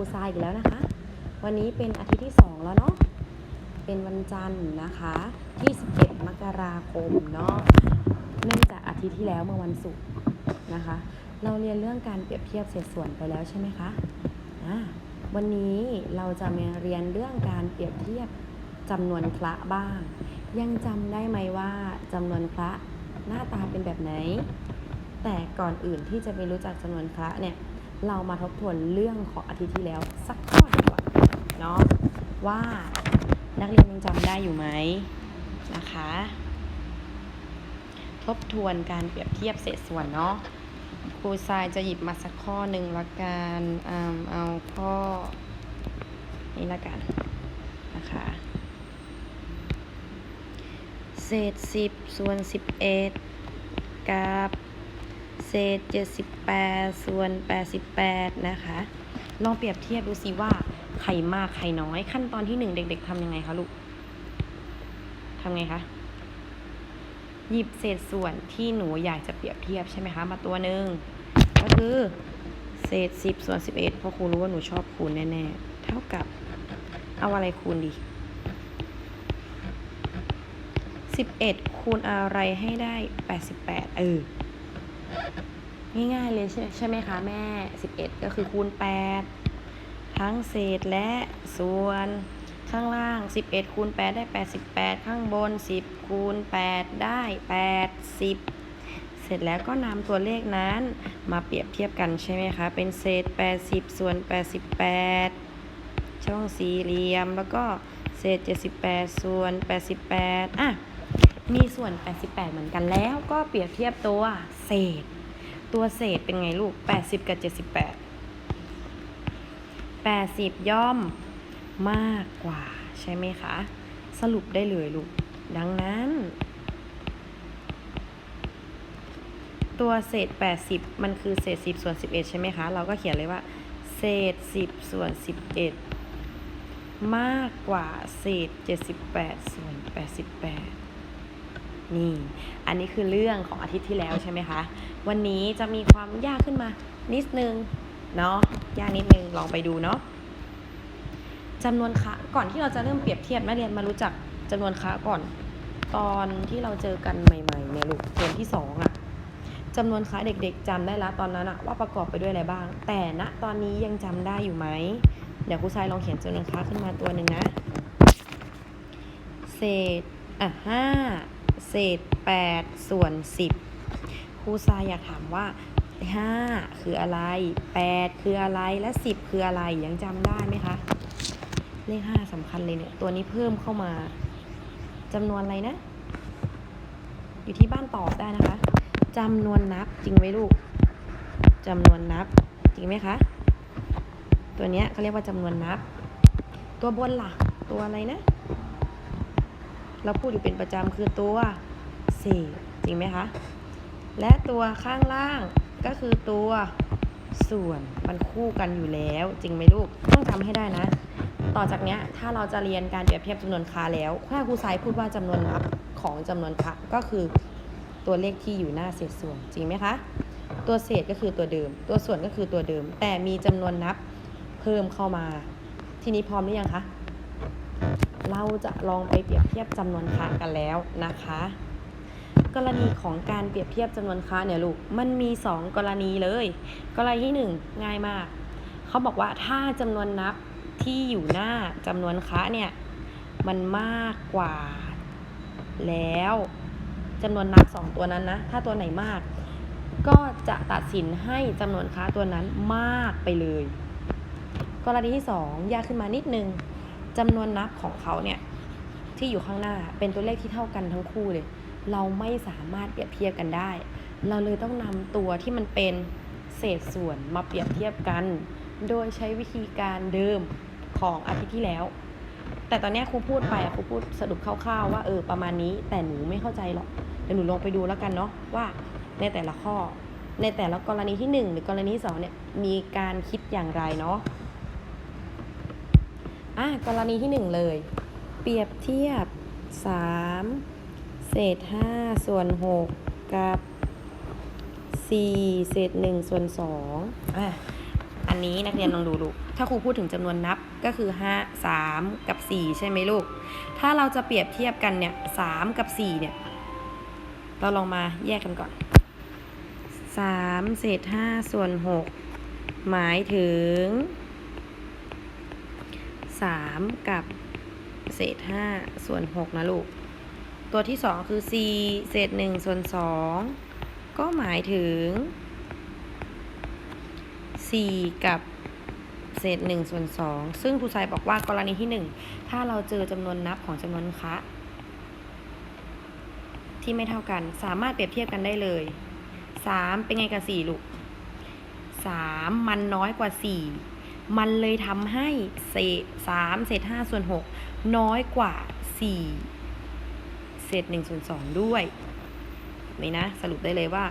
รูทรายอีกแล้วนะคะ วันนี้เป็นอาทิตย์ที่ 2 แล้วเนาะ เป็นวันจันทร์นะคะที่11มกราคมเนาะ เนื่องจากอาทิตย์ที่แล้วเมื่อวันศุกร์นะคะ เราเรียนเรื่องการเปรียบเทียบเศษส่วนไปแล้วใช่ไหมคะอ่าวันนี้เราจะมาเรียนเรื่องการเปรียบเทียบจำนวนคละบ้าง ยังจำได้ไหมว่าจำนวนคละหน้าตาเป็นแบบไหน แต่ก่อนอื่นที่จะไปรู้จักจำนวนคละเนี่ย เรามาทบทวนเรื่องของอาทิตย์ที่แล้วสักข้อดีกว่าเนาะว่านักเรียนยังจำได้อยู่ไหมนะคะ ทบทวนการเปรียบเทียบเศษส่วนเนาะครูทรายจะหยิบมาสักข้อหนึ่งละกันอ่าเอาข้อนี้ละกันนะคะเศษสิบส่วนสิบเอ็ดกับเศษเจ็ดสิบ แปดส่วนแปดสิบแปดนะคะ ลองเปรียบเทียบดูสิว่าใครมากใครน้อย ขั้นตอนที่หนึ่งเด็ก ๆทำยังไงคะลูกทำไงคะ หยิบเศษส่วนที่หนูอยากจะเปรียบเทียบใช่ไหมคะ มาตัวหนึ่งก็คือเศษสิบส่วนสิบเอ็ดเพราะครูรู้ว่าหนูชอบคูณแน่ๆ เท่ากับเอาอะไรคูณดีสิบเอ็ดคูณอะไรให้ได้แปดสิบแปดเออ ง่ายๆเลยใช่ใช่ไหมคะแม่สิบเอ็ดก็คือคูณแปดทั้งเศษและส่วนข้างล่าง 11 คูณ 8 ได้ 88 ข้างบน 10 คูณ 8 ได้ 80 เสร็จแล้วก็นำตัวเลขนั้นมาเปรียบเทียบกันใช่ไหมคะ เป็นเศษ 80 ส่วน 88 ช่องสี่เหลี่ยม แล้วก็เศษ 78 ส่วน 88 อะ มีส่วน 88 เหมือนกันแล้วก็เปรียบเทียบตัวเศษ ตัวเศษเป็นไงลูก 80 กับ 78 80 ย่อมมากกว่าใช่ไหมคะ สรุปได้เลยลูก ดังนั้น ตัวเศษ 80 มันคือเศษ 10 ส่วน 11 ใช่ไหมคะ เราก็เขียนเลยว่า เศษ 10 ส่วน 11 มากกว่าเศษ 78 ส่วน 88 นี่ อันนี้คือเรื่องของอาทิตย์ที่แล้วใช่ไหมคะ วันนี้จะมีความยากขึ้นมา นิดนึงเนาะ ยากนิดนึง ลองไปดูเนาะจำนวนคะก่อนที่เราจะเริ่มเปรียบเทียบนักเรียนมารู้จักจำนวนคะก่อน ตอนที่เราเจอกันใหม่ๆเนี่ยลูกเทอมที่สองอะจำนวนคะเด็กๆจำได้แล้วตอนนั้นอะว่าประกอบไปด้วยอะไรบ้าง แต่ณตอนนี้ยังจำได้อยู่ไหม เดี๋ยวครูทรายลองเขียนจำนวนคะขึ้นมาตัวหนึ่งนะ เศษอะห้า เศษแปดส่วนสิบครูทรายอยากถามว่าห้าคืออะไรแปดคืออะไรและสิบคืออะไรยังจำได้ไหมคะ เลขห้าสำคัญเลยเนี่ย ตัวนี้เพิ่มเข้ามาจำนวนอะไรนะ อยู่ที่บ้านตอบได้นะคะจำนวนนับจริงไหมลูกจำนวนนับจริงไหมคะ ตัวเนี้ยเขาเรียกว่าจำนวนนับ ตัวบนล่ะ ตัวอะไรนะ เราพูดอยู่เป็นประจำคือตัว เศษจริงไหมคะ และตัวข้างล่างก็คือตัวส่วนมันคู่กันอยู่แล้ว จริงไหมลูกต้องจำให้ได้นะ ต่อจากนี้ถ้าเราจะเรียนการเปรียบเทียบจำนวนคาแล้วถ้าครูไซพูดว่าจำนวนนับของจำนวนคะก็คือตัวเลขที่อยู่หน้าเศษส่วนจริงไหมคะ ตัวเศษก็คือตัวเดิม ตัวส่วนก็คือตัวเดิม แต่มีจำนวนนับเพิ่มเข้ามา ทีนี้พร้อมหรือยังคะ เราจะลองไปเปรียบเทียบจำนวนคะกันแล้วนะคะ กรณีของการเปรียบเทียบจำนวนคะเนี่ยลูกมันมี 2 กรณีเลย กรณีที่ 1 ง่ายมาก เขาบอกว่าถ้าจำนวนนับที่อยู่หน้าจำนวนคะเนี่ยมันมากกว่า แล้วจำนวนนับสองตัวนั้นนะ ถ้าตัวไหนมาก ก็จะตัดสินให้จำนวนค้าตัวนั้นมากไปเลย กรณีที่สองยากขึ้นมานิดนึง จำนวนนับของเขาเนี่ยที่อยู่ข้างหน้าเป็นตัวเลขที่เท่ากันทั้งคู่เลย เราไม่สามารถเปรียบเทียบกันได้ เราเลยต้องนำตัวที่มันเป็นเศษส่วนมาเปรียบเทียบกัน โดยใช้วิธีการเดิมของอาทิตย์ที่แล้ว แต่ตอนนี้ครูพูดไปครูพูดสรุปคร่าวๆว่าเออประมาณนี้แต่หนูไม่เข้าใจหรอกเดี๋ยวหนูลงไปดูแล้วกันเนาะว่าในแต่ละข้อ ในแต่ละกรณีที่หนึ่งหรือกรณีที่สองเนี่ยมีการคิดอย่างไรเนาะ อะกรณีที่หนึ่งเลย เปรียบเทียบสามเศษห้าส่วนหกกับสี่เศษหนึ่งส่วนสองอะอันนี้นักเรียนลองดูลูก ถ้าครูพูดถึงจำนวนนับก็คือห้าสามกับสี่ใช่ไหมลูก ถ้าเราจะเปรียบเทียบกันเนี่ยสามกับสี่เนี่ย เราลองมาแยกกันก่อนสามเศษห้าส่วนหกหมายถึง สามกับเศษห้าส่วนหกนะลูก ตัวที่สองคือ c เศษหนึ่งส่วนสองก็หมายถึง4กับเศษ 1 ส่วน 2 ซึ่งครูชายบอกว่ากรณีที่ 1 ถ้าเราเจอจำนวนนับของจำนวนคะที่ไม่เท่ากันสามารถเปรียบเทียบกันได้เลย 3 เป็นไงกับ 4 ลูก 3 มันน้อยกว่า 4 มันเลยทำให้เศษ3เศษ5ส่วน6น้อยกว่า4เศษ1ส่วน2ด้วยไหมนะ สรุปได้เลยว่า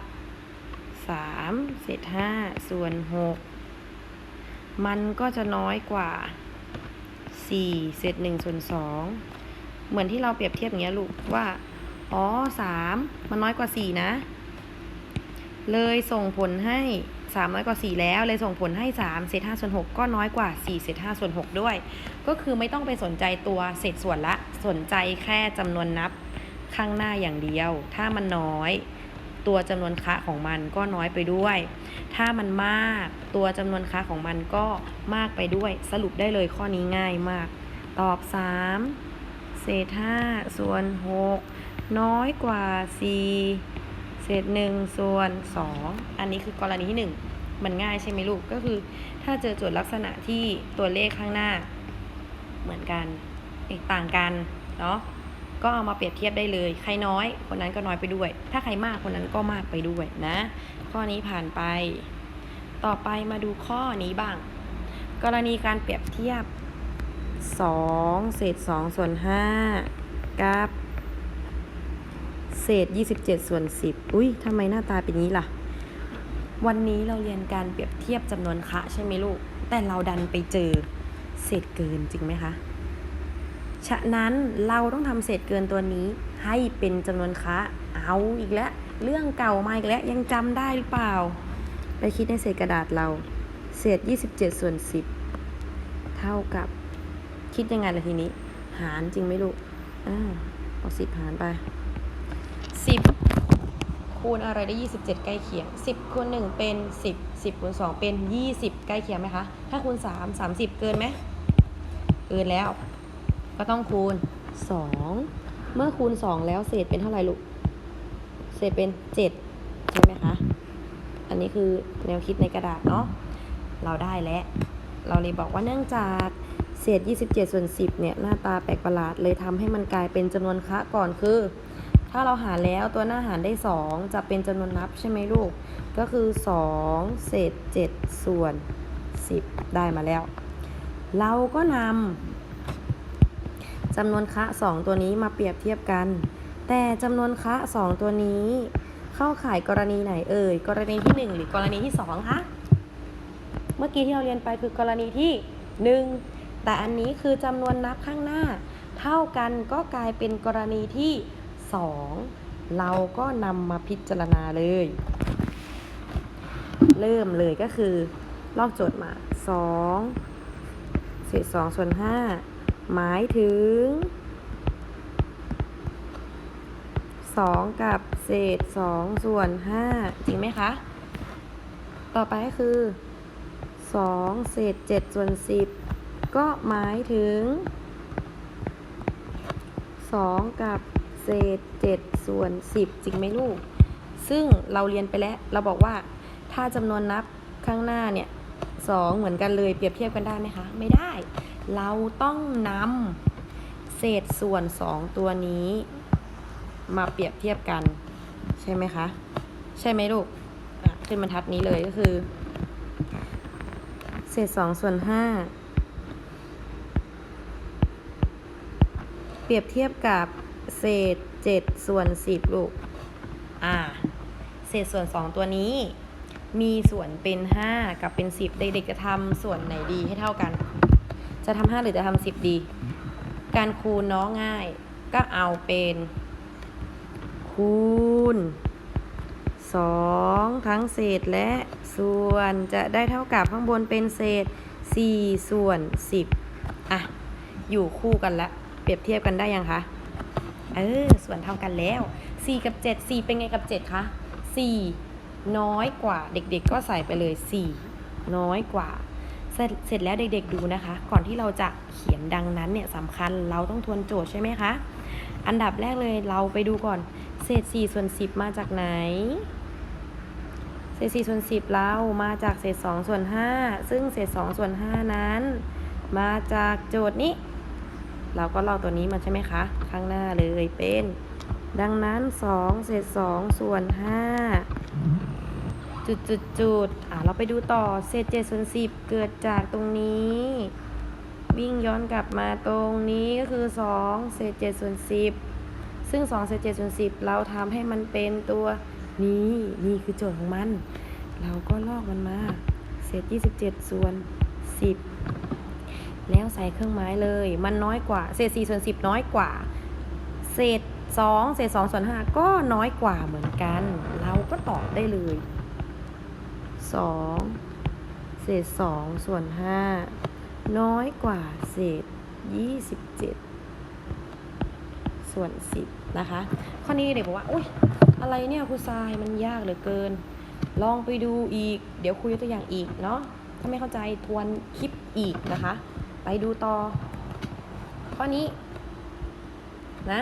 3เศษ5ส่วน6มันก็จะน้อยกว่า4เศษ1ส่วน2เหมือนที่เราเปรียบเทียบอย่างเงี้ยลูกว่า อ๋อ3มันน้อยกว่า4นะ เลยส่งผลให้ 3 น้อยกว่า 4 แล้ว เลยส่งผลให้ 3 เศษ5ส่วน6ก็น้อยกว่า 4 เศษ5ส่วน6ด้วย ก็คือไม่ต้องไปสนใจตัวเศษส่วนละ สนใจแค่จำนวนนับข้างหน้าอย่างเดียว ถ้ามันน้อย ตัวจำนวนคะของมันก็น้อยไปด้วย ถ้ามันมากตัวจำนวนคะของมันก็มากไปด้วย สรุปได้เลยข้อนี้ง่ายมาก ตอบ 3 เศษ5ส่วน6น้อยกว่า 4 เศษ1ส่วน2อันนี้คือกรณีที่1มันง่ายใช่ไหมลูก ก็คือถ้าเจอโจทย์ลักษณะที่ตัวเลขข้างหน้าเหมือนกันต่างกันเนาะก็เอามาเปรียบเทียบได้เลย ใครน้อยคนนั้นก็น้อยไปด้วย ถ้าใครมากคนนั้นก็มากไปด้วยนะ ข้อนี้ผ่านไป ต่อไปมาดูข้อนี้บ้าง กรณีการเปรียบเทียบ2เศษ2ส่วน5กับ เศษ 27 ส่วน 10 อุ้ยทำไมหน้าตาเป็นนี้ล่ะ วันนี้เราเรียนการเปรียบเทียบจำนวนคะใช่ไหมลูก แต่เราดันไปเจอเศษเกินจริงไหมคะ ฉะนั้นเราต้องทำเศษเกินตัวนี้ให้เป็นจำนวนคะ เอาอีกแล้ว เรื่องเก่ามาอีกแล้ว ยังจำได้หรือเปล่า ไปคิดในเศษกระดาษเรา เศษ 27 ส่วน 10 เท่ากับ คิดยังไงล่ะทีนี้ หารจริงไหมลูกอ่าเอาสิบหารไป คูณอะไรได้ 27 ใกล้เคียง 10คูณ1เป็น 10 10คูณ2เป็น 20 ใกล้เคียงไหมคะ ถ้าคูณ 3 30 เกินไหมเกินแล้ว ก็ต้องคูณ 2 เมื่อคูณ 2 แล้วเศษเป็นเท่าไหร่ลูก เศษเป็น 7 ใช่ไหมคะ อันนี้คือแนวคิดในกระดาษเนาะ เราได้แล้ว เราเลยบอกว่าเนื่องจากเศษ 27 ส่วน 10 เนี่ย หน้าตาแปลกประหลาดเลยทำให้มันกลายเป็นจำนวนคะก่อนคือ ถ้าเราหารแล้วตัวหน้าหารได้ 2 จะเป็นจำนวนนับใช่ไหมลูก ก็คือ 2 เศษ 7 ส่วน 10 ได้มาแล้ว เราก็นำจำนวนคะ 2 ตัวนี้มาเปรียบเทียบกัน แต่จำนวนคะ 2 ตัวนี้ เข้าข่ายกรณีไหนเอ่ย กรณีที่ 1 หรือกรณีที่ 2 คะ เมื่อกี้ที่เราเรียนไปคือกรณีที่ 1 แต่อันนี้คือจำนวนนับข้างหน้า เท่ากันก็กลายเป็นกรณีที่ 2 เราก็นำมาพิจารณาเลย เริ่มเลยก็คือ ลอกโจทย์มา 2 เศษ2ส่วน5หมายถึง 2 กับเศษ2ส่วน 5 จริงไหมคะ ต่อไปก็คือ 2 เศษ7ส่วน 10 ก็หมายถึง 2 กับ ศษ7ส่วน10 จริงไหมลูก ซึ่งเราเรียนไปแล้ว เราบอกว่าถ้าจำนวนนับข้างหน้าเนี่ย2เหมือนกันเลยเปรียบเทียบกันได้ไหมคะ ไม่ได้ เราต้องนำเศษส่วน 2 ตัวนี้ มาเปรียบเทียบกัน ใช่ไหมคะ ใช่ไหมลูกขึ้นบรรทัดนี้เลยก็คือ เศษ2ส่วน5เปรียบเทียบกับ เศษ7ส่วน10ลูก อ่า เศษส่วน2ตัวนี้ มีส่วนเป็น5กับเป็น10เด็กๆจะทำส่วนไหนดีให้เท่ากัน จะทำ5หรือจะทำ10ดี การคูณน้องง่าย ก็เอาเป็น คูณสองทั้งเศษและส่วนจะได้เท่ากับข้างบนเป็นเศษสี่ส่วนสิบอะ อยู่คู่กันแล้วเปรียบเทียบกันได้ยังคะ เออ ส่วนเท่ากันแล้ว 4 กับ 7 4 เป็นไงกับ 7 คะ 4 น้อยกว่า เด็กๆ ก็ใส่ไปเลย 4 น้อยกว่า เสร็จเสร็จแล้วเด็กๆ ดูนะคะ ก่อนที่เราจะเขียนดังนั้นเนี่ยสำคัญ เราต้องทวนโจทย์ใช่ไหมคะ อันดับแรกเลยเราไปดูก่อน เศษ 4 ส่วน 10 มาจากไหน เศษ 4 ส่วน 10 เรามาจากเศษ 2 ส่วน 5 ซึ่งเศษ 2 ส่วน 5 นั้น มาจากโจทย์นี้ เราก็ลอกตัวนี้มาใช่ไหมคะ ข้างหน้าเลยเป็น ดังนั้น 2 เศษ 2 ส่วน 5 จุดจุดจุดอะเราไปดูต่อ เศษ 7 ส่วน 10 เกิดจากตรงนี้ วิ่งย้อนกลับมาตรงนี้ก็คือ 2 เศษ 7 ส่วน 10 ซึ่ง 2 เศษ 7 ส่วน 10 เราทำให้มันเป็นตัวนี้ นี่คือโจทย์ของมัน เราก็ลอกมันมา เศษ 27 ส่วน 10 แล้วใส่เครื่องหมายเลย มันน้อยกว่า เศษ4ส่วน10 น้อยกว่า เศษ 2 เศษ2ส่วน5ก็น้อยกว่าเหมือนกัน เราก็ตอบได้เลย 2 เศษ2ส่วน5น้อยกว่าเศษ 27 ส่วน 10 นะคะ ข้อนี้เด็กบอกว่าอุ้ยอะไรเนี่ยครูทรายมันยากเหลือเกิน ลองไปดูอีก เดี๋ยวคุยตัวอย่างอีกเนาะถ้าไม่เข้าใจทวนคลิปอีกนะคะ ไปดูต่อ ข้อนี้นะ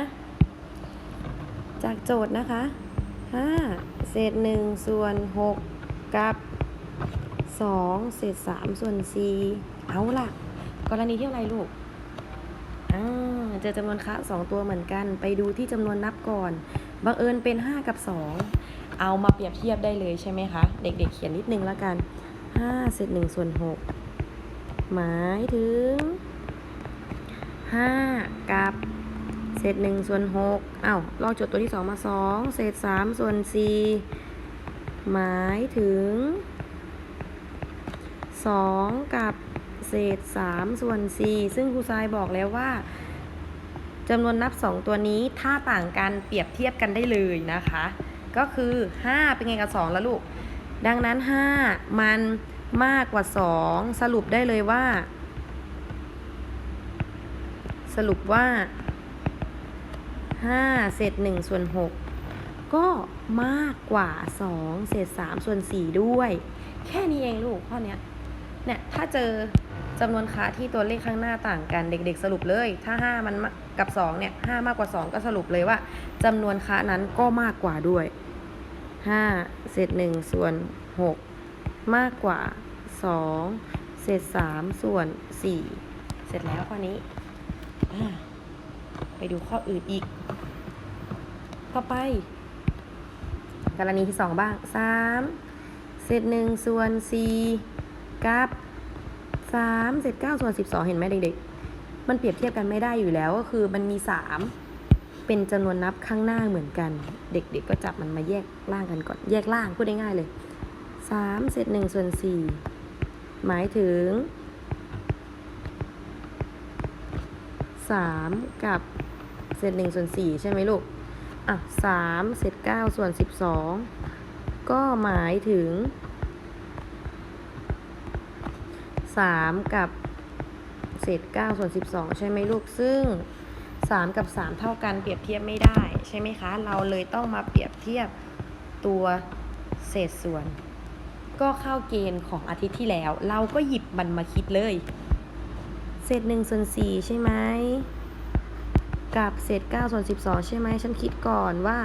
จากโจทย์นะคะ5เศษ1ส่วน6กับ 2 เศษ3ส่วน4เอาล่ะ กรณีที่อะไรลูกเจอจำนวนคะสองตัวเหมือนกัน ไปดูที่จำนวนนับก่อนบังเอิญเป็น 5 กับ 2 เอามาเปรียบเทียบได้เลยใช่ไหมคะ เด็กๆเขียนนิดนึงแล้วกัน5เศษ1ส่วน6 หมายถึง 5 กับ เศษ1ส่วน6อ้าลอกโจทย์ตัวที่ 2 มา 2 เศษ3ส่วน4หมายถึง 2 กับเศษ3ส่วน4ซึ่งครูทรายบอกแล้วว่าจำนวนนับ 2 ตัวนี้ถ้าต่างกันเปรียบเทียบกันได้เลยนะคะ ก็คือ 5 เป็นไงกับ 2 แล้วลูก ดังนั้น 5 มัน มากกว่า 2 สรุปได้เลยว่า สรุปว่า 5 เศษ1ส่วน 6 ก็มากกว่า 2 เศษ3ส่วน 4 ด้วย แค่นี้เองลูกข้อเนี้ยเนี่ยถ้าเจอจำนวนค้าที่ตัวเลขข้างหน้าต่างกันเด็กๆสรุปเลย ถ้า 5 มันมากับ 2 เนี่ย 5 มากกว่า 2 ก็สรุปเลยว่าจำนวนค้านั้นก็มากกว่าด้วย 5 เศษ1ส่วน 6 มากกว่า 2 เศษ 3 ส่วน 4 เสร็จแล้วข้อนี้ ไปดูข้ออื่นอีก ต่อไป กรณีที่ 2 บ้าง 3 เศษ 1 ส่วน 4 กับ 3 เศษ 9 ส่วน 12 เห็นไหมเด็กๆ มันเปรียบเทียบกันไม่ได้อยู่แล้วก็คือมันมี 3เป็นจำนวนนับข้างหน้าเหมือนกัน เด็กๆก็จับมันมาแยกล่างกันก่อน แยกล่างพูดได้ง่ายเลย 3 เศษ1ส่วน 4 หมายถึง 3 กับเศษ1ส่วน 4 ใช่ไหมลูก อะ3เศษ9ส่วน 12 ก็หมายถึง 3 กับเศษ9ส่วน 12 ใช่ไหมลูก ซึ่ง 3 กับ 3 เท่ากันเปรียบเทียบไม่ได้ ใช่ไหมคะ เราเลยต้องมาเปรียบเทียบตัวเศษส่วน ก็เข้าเกณฑ์ของอาทิตย์ที่แล้ว เราก็หยิบมันมาคิดเลย เศษ1ส่วน4ใช่ไหมกับเศษ9ส่วน12ใช่ไหมฉันคิดก่อนว่า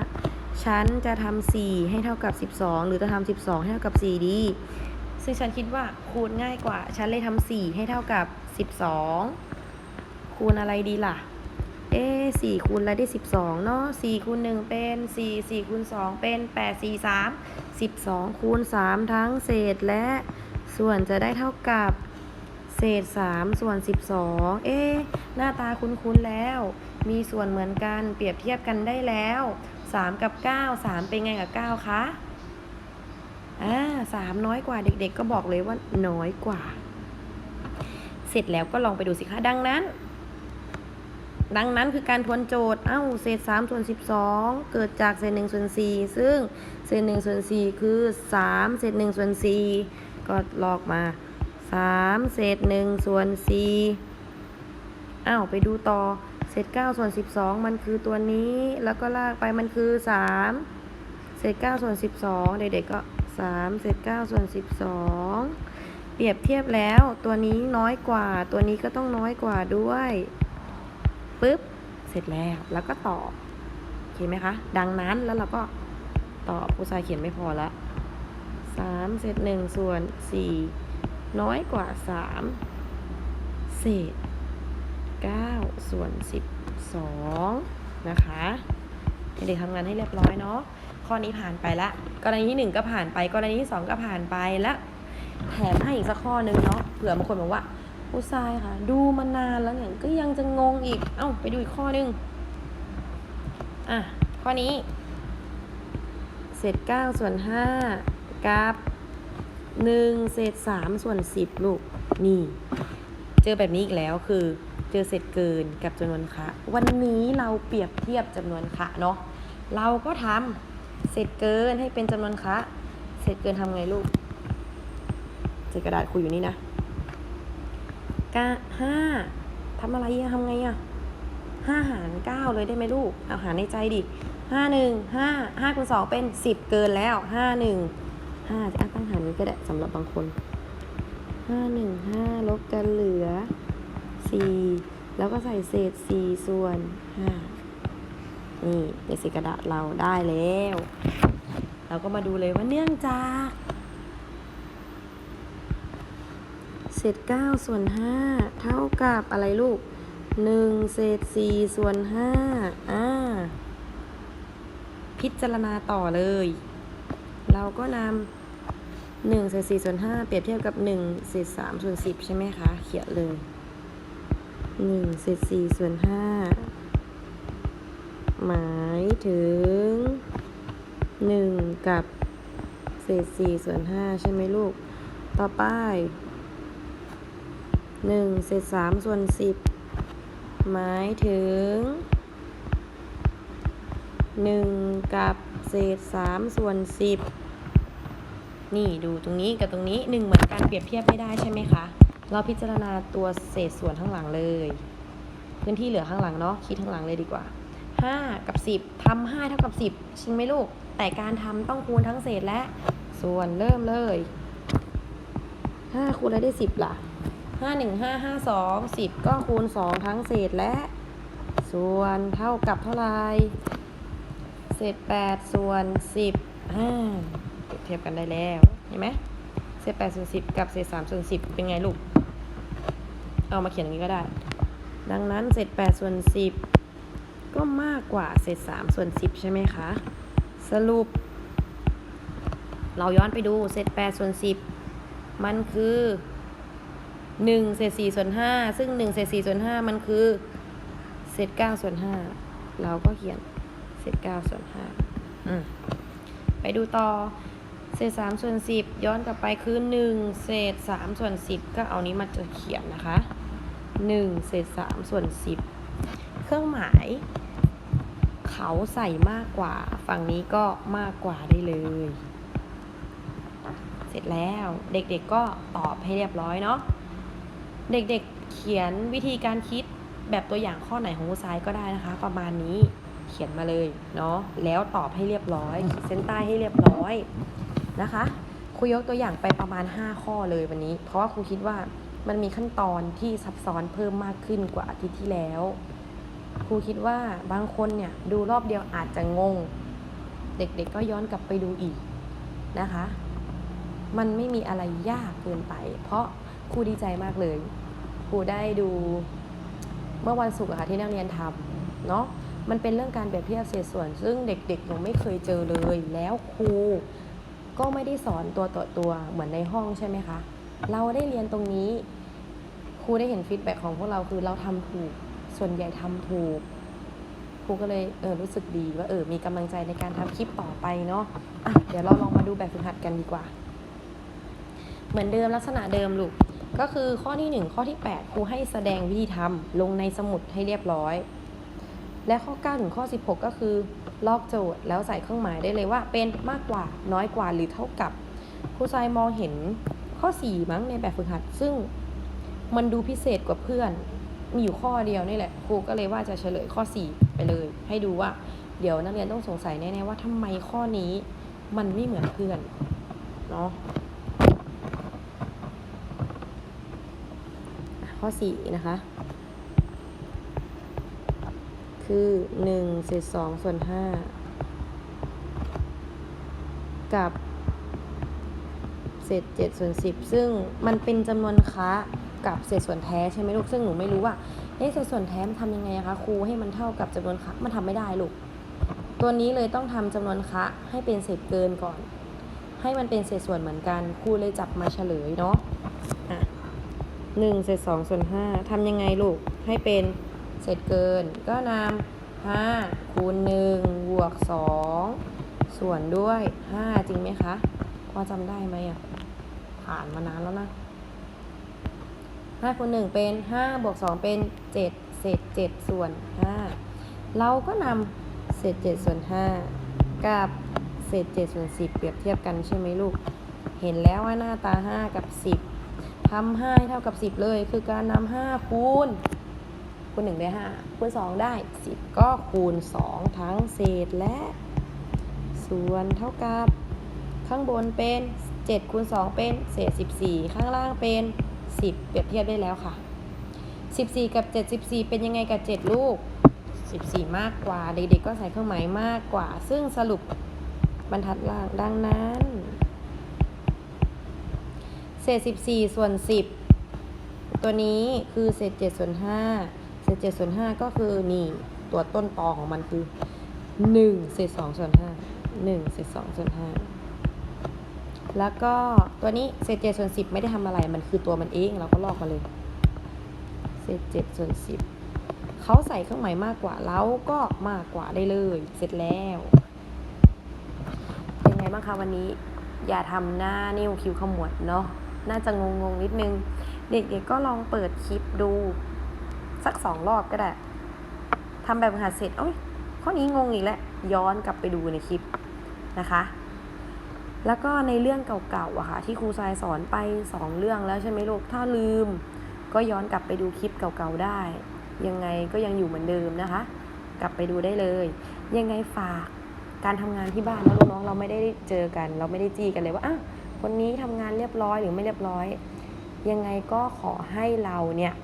ฉันจะทำ4ให้เท่ากับ12หรือจะทำ12ให้เท่ากับ4ดี ซึ่งฉันคิดว่าคูณง่ายกว่า ฉันเลยทำ4ให้เท่ากับ12คูณอะไรดีล่ะ 4คูณอะไรได้ 12 เนาะ4คูณ1เป็น4 4คูณ2เป็น 8 4 3 12คูณ3ทั้งเศษและส่วนจะได้เท่ากับเศษ 3 ส่วน 12 เอ๊หน้าตาคุ้นๆแล้ว มีส่วนเหมือนกันเปรียบเทียบกันได้แล้ว 3 กับ 9 3 เป็นไงกับ 9 คะอ่าสามน้อยกว่าเด็กๆ ก็บอกเลยว่าน้อยกว่า เสร็จแล้วก็ลองไปดูสิคะดังนั้น ดังนั้นคือการทวนโจทย์ เอ้า เศษ3ส่วน12 เกิดจากเศษ1ส่วน4ซึ่งเศษ1ส่วน4คือ 3 เศษ1ส่วน4ก็ลอกมา 3 เศษ1ส่วน4อ้าว ไปดูต่อ เศษ9ส่วน12 มันคือตัวนี้ แล้วก็ลากไปมันคือ 3 เศษ9ส่วน12 เด็กๆก็ 3 เศษ9ส่วน12 เปรียบเทียบแล้วตัวนี้น้อยกว่า ตัวนี้ก็ต้องน้อยกว่าด้วย ปึ๊บ เสร็จแล้ว แล้วก็ตอบโอเคไหมคะ ดังนั้นแล้วเราก็ตอบผู้ชายเขียนไม่พอละสามเศษหนึ่งส่วนสี่น้อยกว่าสามเศษเก้าส่วนสิบสองนะคะเด็กทำงานให้เรียบร้อยเนาะ ข้อนี้ผ่านไปละ กรณีที่หนึ่งก็ผ่านไป กรณีที่สองก็ผ่านไปแล้ว แถมให้อีกสักข้อหนึ่งเนาะ เผื่อบางคนบอกว่า ผู้ชายค่ะ ดูมานานแล้วเนี่ยก็ยังจะงงอีก เอ้าไปดูอีกข้อหนึ่งอะ ข้อนี้ เศษเก้าส่วนห้ากับหนึ่งเศษสามส่วนสิบลูก นี่ เจอแบบนี้อีกแล้วคือเจอเศษเกินกับจำนวนคะวันนี้เราเปรียบเทียบจำนวนคะเนาะเราก็ทำเศษเกินให้เป็นจำนวนคะเศษเกินทำไงลูกเศษกระดาษคุยอยู่นี่นะ กะห้าทำอะไรอะทำไงอะห้าหารเก้าเลยได้ไหมลูก เอาหารในใจดิห้าหนึ่งห้าห้าคูณสองเป็นสิบเกินแล้วห้าหนึ่งห้าจะอะตั้งหารนี้ก็ได้สำหรับบางคนห้าหนึ่งห้าลบกันเหลือสี่แล้วก็ใส่เศษสี่ส่วนห้านี่ในสีกระดาษเราได้แล้ว เราก็มาดูเลยว่าเนื่องจาก เศษ9ส่วน5เท่ากับอะไรลูก 1 เศษ4ส่วน5อ่า พิจารณาต่อเลย เราก็นำ1เศษ4ส่วน5เปรียบเทียบกับ 1 เศษ3ส่วน10 ใช่ไหมคะ เขียนเลย 1 เศษ4ส่วน5หมายถึง 1 กับเศษ4ส่วน5ใช่ไหมลูก ต่อไป หนึ่งเศษสามส่วนสิบหมายถึงหนึ่งกับเศษสามส่วนสิบนี่ดูตรงนี้กับตรงนี้หนึ่งเหมือนกันเปรียบเทียบไม่ได้ใช่ไหมคะ เราพิจารณาตัวเศษส่วนข้างหลังเลย พื้นที่เหลือข้างหลังเนาะคิดข้างหลังเลยดีกว่าห้ากับสิบทำห้าเท่ากับสิบใช่ไหมลูก แต่การทำต้องคูณทั้งเศษและส่วนเริ่มเลยห้าคูณอะไรได้สิบล่ะ ห้าหนึ่งห้าห้าสองสิบก็คูณสองทั้งเศษและ ส่วนเท่ากับเท่าไรเศษแปดส่วนสิบห้าเปรียบเทียบกันได้แล้วเห็นไหมเศษแปดส่วนสิบกับเศษสามส่วนสิบเป็นไงลูก เอามาเขียนอย่างนี้ก็ได้ ดังนั้นเศษแปดส่วนสิบก็มากกว่าเศษสามส่วนสิบใช่ไหมคะ สรุป เราย้อนไปดูเศษแปดส่วนสิบมันคือ หนึ่งเศษสี่ส่วนห้าซึ่งหนึ่งเศษสี่ส่วนห้ามันคือเศษเก้าส่วนห้าเราก็เขียนเศษเก้าส่วนห้าไปดูต่อเศษสามส่วนสิบย้อนกลับไปคือหนึ่งเศษสามส่วนสิบก็เอานี้มาจะเขียนนะคะหนึ่งเศษสามส่วนสิบเครื่องหมาย เขาใส่มากกว่า ฝั่งนี้ก็มากกว่าได้เลยเสร็จแล้วเด็กๆก็ตอบให้เรียบร้อยเนาะ เด็กๆเขียนวิธีการคิดแบบตัวอย่างข้อไหนของครูซายก็ได้นะคะ ประมาณนี้เขียนมาเลยเนาะแล้วตอบให้เรียบร้อยขีดเส้นใต้ให้เรียบร้อยนะคะครูยกตัวอย่างไปประมาณ 5 ข้อเลยวันนี้ เพราะว่าครูคิดว่ามันมีขั้นตอนที่ซับซ้อนเพิ่มมากขึ้นกว่าอาทิตย์ที่แล้ว ครูคิดว่าบางคนเนี่ยดูรอบเดียวอาจจะงง เด็กๆก็ย้อนกลับไปดูอีกนะคะ มันไม่มีอะไรยากเกินไป เพราะ ครูดีใจมากเลย ครูได้ดูเมื่อวันศุกร์ค่ะที่นักเรียนทำเนาะมันเป็นเรื่องการเปรียบเทียบเศษส่วน ซึ่งเด็กๆยังไม่เคยเจอเลย แล้วครูก็ไม่ได้สอนตัวต่อตัวเหมือนในห้องใช่ไหมคะ เราได้เรียนตรงนี้ ครูได้เห็นฟีดแบ็ของพวกเราคือเราทำถูก ส่วนใหญ่ทำถูก ครูก็เลยเออรู้สึกดีว่าเออมีกำลังใจในการทำคลิปต่อไปเนาะอะเดี๋ยวเราลองมาดูแบบฝึกหัดกันดีกว่า เหมือนเดิมลักษณะเดิมลูก ก็คือข้อที่ 1 ข้อที่ 8 ครูให้แสดงวิธีทำลงในสมุดให้เรียบร้อย และข้อ9ถึงข้อ 16 ก็คือ ลอกโจทย์แล้วใส่เครื่องหมายได้เลยว่า เป็นมากกว่าน้อยกว่าหรือเท่ากับครูทรายมองเห็นข้อ 4 มั้งในแบบฝึกหัด ซึ่งมันดูพิเศษกว่าเพื่อน มีอยู่ข้อเดียวนี่แหละครูก็เลยว่าจะเฉลยข้อ 4 ไปเลย ให้ดูว่าเดี๋ยวนักเรียนต้องสงสัยแน่ๆว่าทำไมข้อนี้มันไม่เหมือนเพื่อนเนาะ ข้อ 4 นะคะ คือ1เศษ2ส่วน 5 กับเศษ7ส่วน 10 ซึ่งมันเป็นจำนวนค้ากับเศษส่วนแท้ใช่ไหมลูก ซึ่งหนูไม่รู้ว่าเอ๊ะเศษส่วนแท้มันทำยังไงอะคะครูให้มันเท่ากับจำนวนค้ามันทำไม่ได้ลูก ตัวนี้เลยต้องทำจำนวนค้าให้เป็นเศษเกินก่อน ให้มันเป็นเศษส่วนเหมือนกันครูเลยจับมาเฉลยเนาะ หนึ่งเศษสองส่วนห้าทำยังไงลูก ให้เป็นเศษเกิน ก็นำห้าคูณหนึ่งบวกสองส่วนด้วยห้าจริงไหมคะพอจำได้ไหมอะ ผ่านมานานแล้วนะห้าคูณหนึ่งเป็นห้าบวกสองเป็นเจ็ดเศษเจ็ดส่วนห้าเราก็นำเศษเจ็ดส่วนห้ากับเศษเจ็ดส่วนสิบเปรียบเทียบกันใช่ไหมลูก เห็นแล้วว่าหน้าตาห้ากับสิบ ทำห้าให้เท่ากับ10เลย คือการนำห้าคูณคูณ1ได้5คูณ2ได้10ก็คูณ2ทั้งเศษและส่วนเท่ากับ ข้างบนเป็น7คูณ2เป็นเศษ14ข้างล่างเป็น10เปรียบเทียบได้แล้วค่ะ14กับ74เป็นยังไงกับ7ลูก14มากกว่าเด็กๆก็ใส่เครื่องหมายมากกว่า ซึ่งสรุปบรรทัดล่างดังนั้น เศษ14 ส่วน 10 ตัวนี้คือเศษ7ส่วน 5 เศษ7ส่วน 5 ก็คือนี่ตัวต้นตอของมันคือ 1 เศษ2ส่วน 5 1 เศษ2ส่วน 5 แล้วก็ตัวนี้เศษ7ส่วน 10 ไม่ได้ทำอะไรมันคือตัวมันเองเราก็ลอกมาเลย เศษ7ส่วน 10 เขาใส่เครื่องหมายมากกว่าเราก็มากกว่าได้เลย เสร็จแล้วเป็นไงบ้างคะวันนี้อย่าทำหน้านิ้วคิ้วขมวดเนาะ น่าจะงงๆนิดนึง เด็กๆก็ลองเปิดคลิปดู สักสองรอบก็ได้ทำแบบหัดเสร็จโอ้ยข้อนี้งงอีกแล้วย้อนกลับไปดูในคลิปนะคะ แล้วก็ในเรื่องเก่าๆอะค่ะ ที่ครูทรายสอนไปสองเรื่องแล้วใช่ไหมลูกถ้าลืม ก็ย้อนกลับไปดูคลิปเก่าๆได้ ยังไงก็ยังอยู่เหมือนเดิมนะคะ กลับไปดูได้เลย ยังไงฝากการทำงานที่บ้านนะลูกน้องเราไม่ได้เจอกัน เราไม่ได้จี้กันเลยว่าอะ คนนี้ทำงานเรียบร้อยหรือไม่เรียบร้อย ยังไงก็ขอให้เราเนี่ย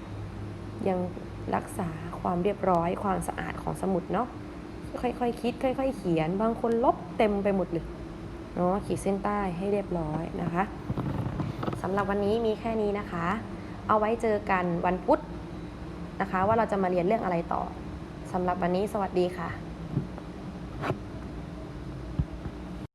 ยังรักษาความเรียบร้อย ความสะอาดของสมุดเนาะค่อยๆคคิด ค่อยๆเขียน บางคนลบเต็มไปหมดเลยเนาะขีดเส้นใต้ให้เรียบร้อยนะคะสำหรับวันนี้มีแค่นี้นะคะ เอาไว้เจอกันวันพุธนะคะ ว่าเราจะมาเรียนเรื่องอะไรต่อสำหรับวันนี้สวัสดีค่ะ